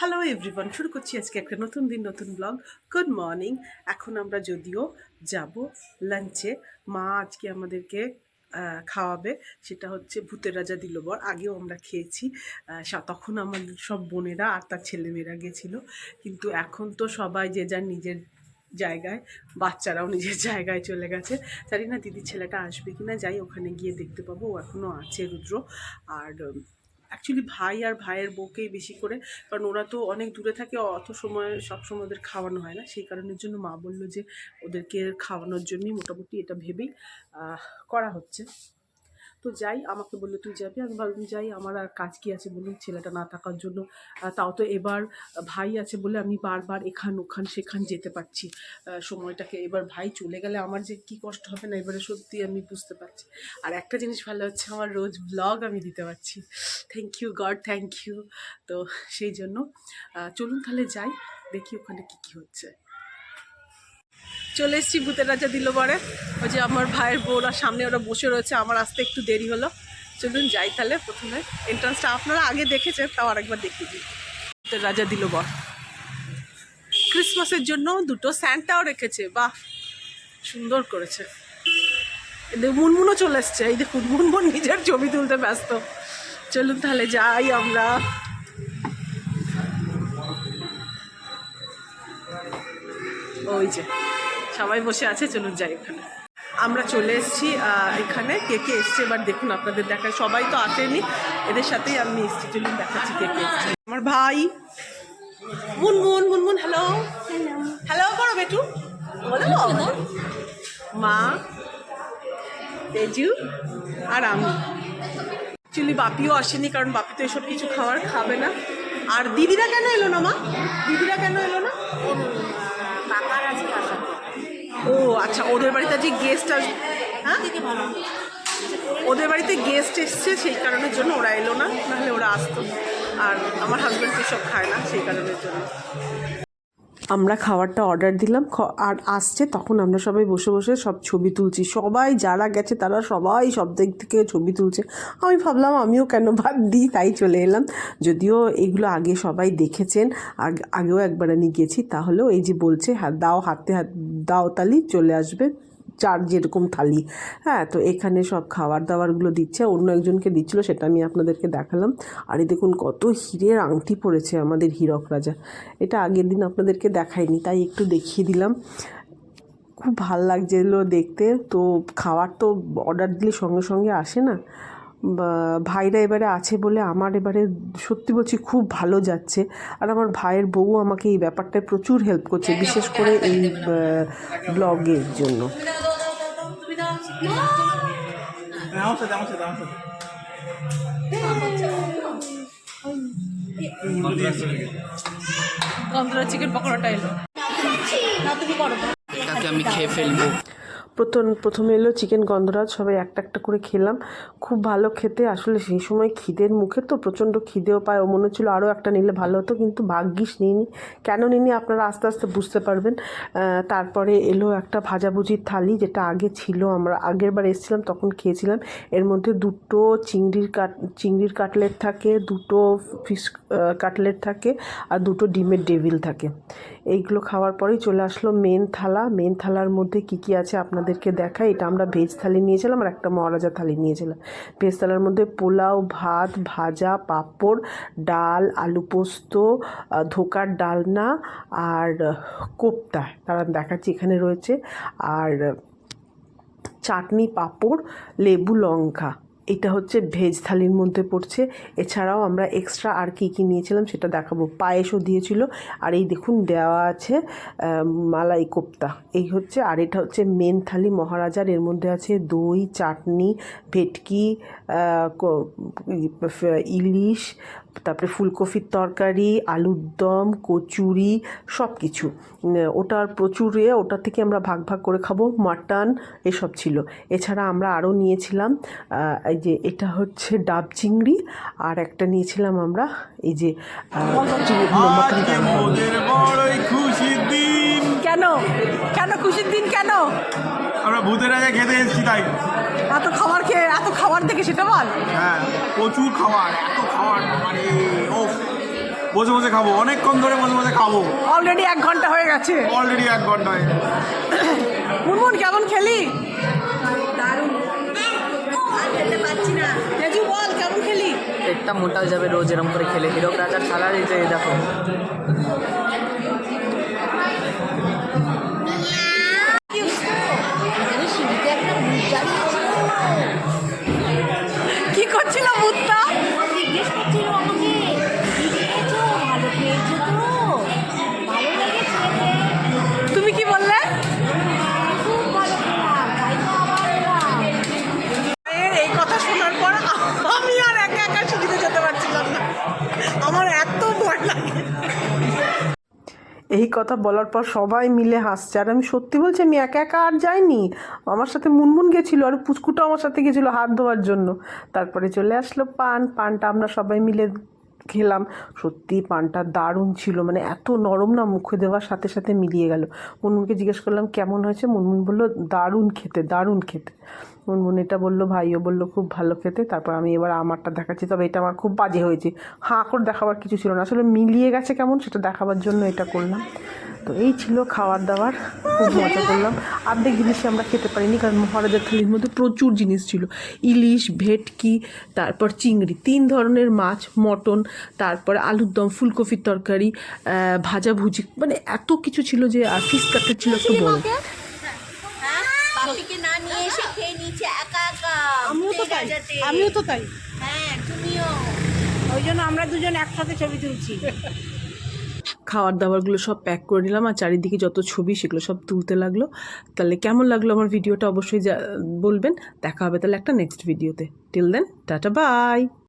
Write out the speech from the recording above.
Hello everyone শুরু করছি আজকে একটা নতুন দিন, নতুন ব্লগ গুড মর্নিং এখন আমরা যদিও যাব লাঞ্চে মা আজকে আমাদেরকে খাওয়াবে। সেটা হচ্ছে ভূতের রাজা দিলবর। আগেও আমরা খেয়েছি। তখন আমার সব বোনেরা আর তার ছেলেমেয়েরা গেছিল। কিন্তু এখন তো সবাই যে যার নিজের জায়গায়, বাচ্চারাও নিজের জায়গায় চলে গেছে। জানি না দিদির ছেলেটা আসবে কিনা। যাই, ওখানে গিয়ে দেখতে পাবো। ও এখনও আছে রুদ্র। আর অ্যাকচুয়ালি ভাই আর ভাইয়ের বউকেই বেশি করে। কারণ ওরা তো অনেক দূরে থাকে, অত সময় সবসময় ওদের খাওয়ানো হয় না। সেই কারণের জন্য মা বলল যে, ওদেরকে খাওয়ানোর জন্যই মোটামুটি এটা ভেবেই করা হচ্ছে। তো যাই, আমাকে বলল, তুই যাবি? আমি ভাবলাম যাই, আমার আর কাজ কি আছে বলুন, ছেলেটা না থাকার জন্য। তাও তো এবার ভাই আছে বলে আমি বারবার এখান, ওখান, সেখান যেতে পারছি। সময়টাকে এবার ভাই চলে গেলে আমার যে কি কষ্ট হবে না, এবারে সত্যি আমি বুঝতে পারছি। আর একটা জিনিস ভালো হচ্ছে, আমার রোজ ব্লগ আমি দিতে পারছি। Thank you God thank you তো সেই জন্য চলুন তাহলে যাই, দেখি ওখানে কি কি হচ্ছে। চলে এসেছি ভূতের রাজা দিল পরে ওই যে আমার ভাইয়ের বউরা সামনে ওরা বসে রয়েছে, আমার আসতে একটু দেরি হলো। চলুন যাই তাহলে প্রথমে। এন্ট্রান্সটা আপনারা আগে দেখেছেন, তাও আরেকবার দেখিয়ে দিই। ভূতের রাজা দিল বর ক্রিসমাসের জন্য দুটো স্যান্টাও রেখেছে, বাহ! সুন্দর করেছে। মুনমুনও চলে এসছে। এই দেখুন, মুনমুন নিজের ছবি তুলতে ব্যস্ত। চলুন তাহলে যাই আমরা। ওই যে। সবাই বসে আছে, চলুন যাই ওখানে আমরা চলে এসেছি এখানে। কে কে এসছে এবার দেখুন আপনাদের দেখায়। সবাই তো আসেনি। এদের সাথেই আমি এসেছি। চলুন দেখাচ্ছি কে কে এসছে। আমার ভাই। মুনমুন মুনমুন হ্যালো হ্যালো করো বেটু। মা, তেজু আর আমি। অ্যাকচুয়ালি বাপিও আসেনি, কারণ বাপি তো এসব কিছু খাবার খাবে না। আর দিদিরা কেন এলো না, মা? দিদিরা কেন এলো না? ও আচ্ছা ওদের বাড়িতে যে গেস্ট আস হ্যাঁ? ওদের বাড়িতে গেস্ট এসছে সেই কারণের জন্য ওরা এলো না, নাহলে ওরা আসতো। আর আমার হাজব্যান্ড সব খায় না, সেই কারণের জন্য। আমরা খাবারটা অর্ডার দিলাম আর আসছে তখন আমরা সবাই বসে বসে সব ছবি তুলছি। সবাই যারা গেছে তারা সবাই সব দিক থেকে ছবি তুলছে। আমি ভাবলাম আমিও কেন বাদ দিই, তাই চলে এলাম। যদিও এগুলো আগে সবাই দেখেছেন আগেও একবার আমি গেছি, তাহলেও এই যে বলছে দাও হাতে হাত, দাও তালি, চলে আসবে। চার যেরকম থালি হ্যাঁ তো এখানে সব খাবার দাবারগুলো দিচ্ছে অন্য একজনকে দিচ্ছিল সেটা আমি আপনাদেরকে দেখালাম আর এই দেখুন কত হীরের আংটি পড়েছে আমাদের হীরক রাজা এটা আগের দিন আপনাদেরকে দেখাইনি তাই একটু দেখিয়ে দিলাম খুব ভালো লাগছিল দেখতে তো খাবার তো অর্ডার দিলে সঙ্গে সঙ্গে আসে না ভাইরা এবারে আছে বলে আমার এবারে সত্যি বলছি খুব ভালো যাচ্ছে আর আমার ভাইয়ের বউ আমাকে এই ব্যাপারটায় প্রচুর হেল্প করছে বিশেষ করে এই ব্লগের জন্য আমার সাথে আমার সাথে আমার সাথে গন্ধরা চিকেন পকোড়াটা এলো না তুমি করো আমি খেয়ে ফেলব প্রথম, প্রথমে এলো চিকেন গন্ধরাজ, সবাই একটা একটা করে খেলাম। খুব ভালো খেতে, আসলে সেই সময় খিদের মুখে তো প্রচণ্ড খিদেও পায়, ও মনে হচ্ছিল আরও একটা নিলে ভালো হতো, কিন্তু ভাগ্যিস নিইনি। কেন নিইনি আপনারা আস্তে আস্তে বুঝতে পারবেন। তারপরে এলো একটা ভাজাভুজির থালি, যেটা আগে ছিল, আমরা আগের বার এসেছিলাম, তখন খেয়েছিলাম। এর মধ্যে দুটো চিংড়ির কাট, চিংড়ির কাটলেট থাকে, দুটো ফিশ কাটলেট থাকে, আর দুটো ডিমের ডেভিল থাকে। এইগুলো খাওয়ার পরেই চলে আসলো মেন থালা। মেন থালার মধ্যে কি কি আছে আপনাদেরকে দেখাই? এটা আমরা ভেজ থালি নিয়েছিলাম আর একটা মহারাজা থালি নিয়েছিলাম। ভেজ থালার মধ্যে পোলাও, ভাত, ভাজা, পাঁপড়, ডাল, আলু পোস্ত ধোকার ডালনা আর কোপ্তা। তারা দেখাচ্ছি, এখানে রয়েছে। আর চাটনি, পাঁপড়, লেবু, লঙ্কা। এটা হচ্ছে ভেজ থালির মধ্যে পড়ছে। এছাড়াও আমরা এক্সট্রা আর কী কী নিয়েছিলাম সেটা দেখাবো। পায়েসও দিয়েছিল। আর এই দেখুন, দেওয়া আছে মালাই কোপ্তা। এই হচ্ছে, আর এটা হচ্ছে মেন থালি মহারাজার। এর মধ্যে আছে দই, চাটনি, ভেটকি ইলিশ তারপরে ফুলকপির তরকারি আলুর দম কচুরি সব কিছু ওটার প্রচুর এ ওটা থেকে আমরা ভাগ ভাগ করে খাব মাটন এসব ছিল। এছাড়া আমরা আরও নিয়েছিলাম এই যে এটা হচ্ছে ডাব চিংড়ি আর একটা নিয়েছিলাম আমরা এই যে কেন? কেন খুশির দিন কেন? আমরা ভূতের রাজা খেতে এসেছি তাই। এত খাবার খেয়ে এত খাবার দেখে সেটা বল। হ্যাঁ প্রচুর খাবার এত খাবার মানে ও বসে বসে খাব অনেকক্ষণ ধরে বসে বসে খাব। অলরেডি এক ঘণ্টা হয়ে গেছে। অলরেডি এক ঘণ্টা হয়ে গেছে। মুনমুন কেমন খেলি? খেতে পাচ্ছি না তেজু বল কেমন খেলি? পেটটা মোটা হয়ে যাবে রোজ এরম করে খেলে। হিরক রাজার স্যালারি যে দেখো। করছিল মুত্তা জিজ্ঞেস করছিল এই কথা বলার পর সবাই মিলে হাসছে। আর আমি সত্যি বলছি, আমি একা একা আর যাইনি। আমার সাথে মুনমুন গেছিল আর পুচকুটা আমার সাথে গেছিল হাত ধোয়ার জন্য। তারপরে চলে আসলো পান। পানটা আমরা সবাই মিলে খেলাম। সত্যি পানটা দারুণ ছিল মানে এত নরম না, মুখে দেওয়ার সাথে সাথে মিলিয়ে গেল। মুনমুনকে জিজ্ঞেস করলাম, কেমন হয়েছে? মুনমুন বলল, দারুণ খেতে দারুণ খেতে। মুনমুন এটা বলল ভাইও বলল, খুব ভালো খেতে। তারপর আমি এবার আমারটা দেখাচ্ছি। তবে এটা আমার খুব বাজে হয়েছে। হাঁ করে দেখাবার কিছু ছিল না। আসলে মিলিয়ে গেছে কেমন, সেটা দেখাবার জন্য এটা করলাম। তো এই ছিল খাবার দাবার খুব মজা করলাম। অর্ধেক জিনিসই আমরা খেতে পারিনি, কারণ মহারাজার থালির মধ্যে প্রচুর জিনিস ছিল। ইলিশ, ভেটকি, তারপর চিংড়ি, তিন ধরনের মাছ, মটন, তারপর আলুর দম, ফুলকপির তরকারি ভাজাভুজি। মানে এত কিছু ছিল যে, আর ফিস কাটটা ছিল একটু বড়। তো তাই। আমিও তো তাই। হ্যাঁ তুমিও। ওই জন্য আমরা দুজন একসাথে ছবি তুলছি। খাওয়ার দাবারগুলো সব প্যাক করে নিলাম আর চারিদিকে যত ছবি সেগুলো সব তুলতে লাগল। তাহলে কেমন লাগল আমার ভিডিওটা অবশ্যই বলবেন। দেখা হবে তাহলে একটা নেক্সট ভিডিওতে টিল দেন টাটা বাই